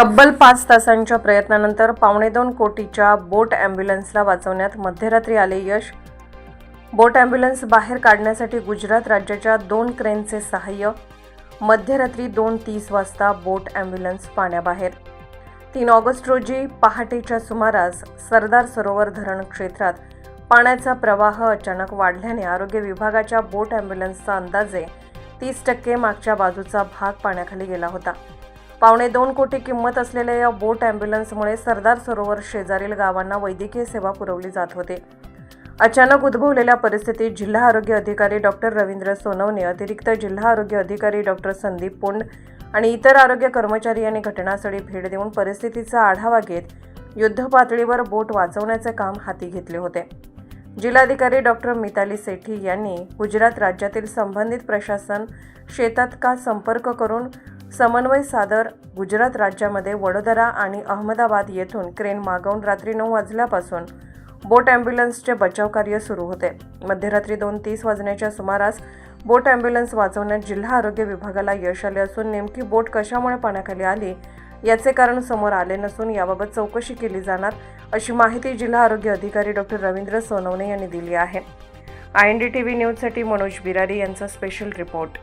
तब्बल पाच तासांच्या प्रयत्नानंतर पावणे दोन कोटीच्या बोट ॲम्ब्युलन्सला वाचवण्यात मध्यरात्री आले यश. बोट ॲम्ब्युलन्स बाहेर काढण्यासाठी गुजरात राज्याच्या दोन क्रेनचे सहाय्य. मध्यरात्री दोन तीस वाजता बोट ॲम्ब्युलन्स पाण्याबाहेर. तीन ऑगस्ट रोजी पहाटेच्या सुमारास सरदार सरोवर धरण क्षेत्रात पाण्याचा प्रवाह अचानक वाढल्याने आरोग्य विभागाच्या बोट ॲम्ब्युलन्सचा अंदाजे तीस टक्के मागच्या बाजूचा भाग पाण्याखाली गेला होता. पावणे दोन कोटी किंमत असलेल्या या बोट ॲम्ब्युलन्समुळे सरदार सरोवर शेजारील गावांना वैद्यकीय सेवा पुरवली जात होते. अचानक उद्भवलेल्या परिस्थितीत जिल्हा आरोग्य अधिकारी डॉक्टर रवींद्र सोनवणे अतिरिक्त जिल्हा आरोग्य अधिकारी डॉक्टर संदीप पुंड आणि इतर आरोग्य कर्मचारी यांनी घटनास्थळी भेट देऊन परिस्थितीचा आढावा घेत युद्धपातळीवर बोट वाचवण्याचे काम हाती घेतले होते. जिल्हाधिकारी डॉक्टर मिताली सेठी यांनी गुजरात राज्यातील संबंधित प्रशासन शेतात का संपर्क करून समन्वय सादर. गुजरात राज्यामध्ये वडोदरा आणि अहमदाबाद येथून क्रेन मागवून रात्री नऊ वाजल्यापासून बोट ॲम्ब्युलन्सचे बचाव कार्य सुरू होते. मध्यरात्री दोन तीस वाजण्याच्या सुमारास बोट ॲम्ब्युलन्स वाचवण्यात जिल्हा आरोग्य विभागाला यश आले असून नेमकी बोट कशामुळे पाण्याखाली आली याचे कारण समोर आले नसून याबाबत चौकशी केली जाणार अशी माहिती जिल्हा आरोग्य अधिकारी डॉक्टर रवींद्र सोनवणे यांनी दिली आहे. I N D T V न्यूजसाठी मनोज बिरारी यांचा स्पेशल रिपोर्ट.